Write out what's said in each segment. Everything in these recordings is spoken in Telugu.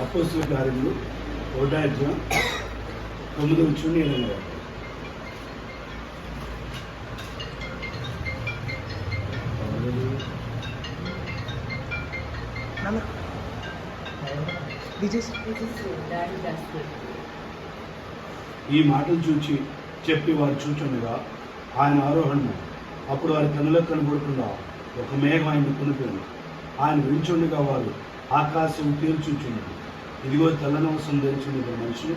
అపోస్తుల కార్యములు తొమ్మిది వచ్చి ఎనిమిది ఈ మాటలు చూచి చెప్పి వారు చూచుండగా ఆయన ఆరోహణము అప్పుడు వారి కనులకు కనబడకుండా ఒక మేఘం ఆయన కొనిపోయింది ఆయన వించుండగా వారు ఆకాశం తీర్చుచుండదు ఇదిగో తెల్లనవసం ధరించిన మనుషులు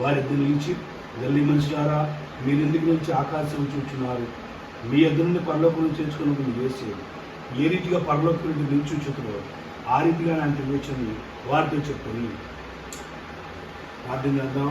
వారిద్దరు నుంచి గల్లి మనుషులారా మీరెందుకు నుంచి ఆకాశం చూచున్నారు. మీ ఎదురు నుండి పరలోకం చేర్చుకుని వేసి ఏ రీతిగా పరలోకం నుండి నిల్చుచుతున్నారు ఆ రీతిగా ఆయన తెలియచని వారితో చెప్పుకొని ప్రార్థన చేద్దాం.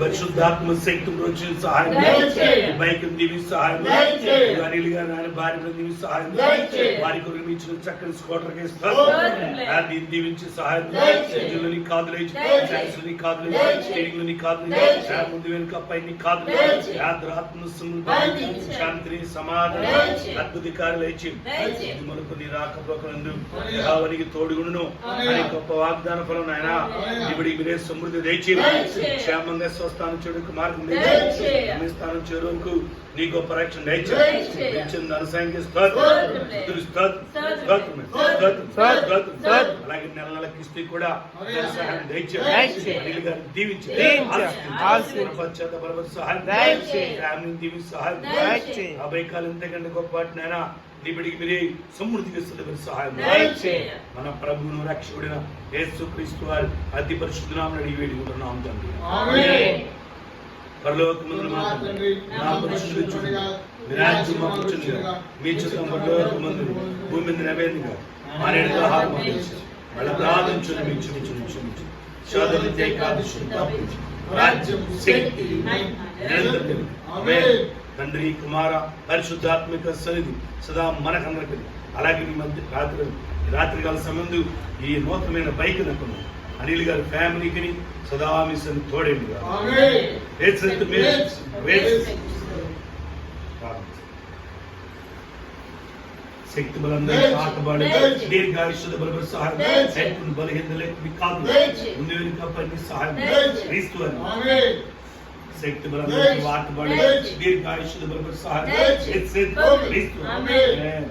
పరిశుద్ధాత్మ శక్తి వచ్చి సహాయం సహాయం గారు ఆయన భార్య సహాయం వారి కొరకు ఇచ్చిన చక్కని స్కోటర్ దీవించి సహాయం నీ కాదు నీ ముందు వెనుక పైన కాదులు శాంతిని సమాధానం అద్భుతకారులు ఇచ్చి మనకు నీ రాకపోకలందు యావనికి తోడుగుండును అని గొప్ప వాగ్దాన ఫలం ఆయన ఇవిడికి మీరే సమృద్ధి ముందు లేచి క్షేమంగా స్వస్థానం మార్గం స్థానం చెరువుకు నీ గొప్ప రక్షణ దయచేది అనుసరించి అలాగే నెల నెల కిస్తీ కూడా సహాయం దయచేది గారిని దీవించేది సహాయం దీవించి సహాయం అభయ కాలం గొప్ప వాటినైనా నిబిడికి మీరే సమృద్ధిగా మీరు సహాయం. మన ప్రభువును రక్షకుడిన యేసుక్రీస్తు వారి అతి పరిశుద్ధనామని అడిగి వేడుకుంటున్నాం తండ్రి. మీ శక్తి నిరంతరం. తండ్రి కుమార పరిశుద్ధాత్మిక సన్నిధి సదా మనకందరికి అలాగే ఈ మధ్య రాత్రి రాత్రికాల సంబంధు ఈ నూతనమైన బైక్ నకును అనిల్ గారి ఫ్యామిలీకి సదా మీ సన్ని తోడేండి శక్తి బలబడి సహాయం. మీ కాదు ముందు వెనుక పని సహాయం. క్రీస్తు అని. सेक्ट बराबर वाट बराबर दीर्घायुष्य बराबर सहार इत्सित आमीन।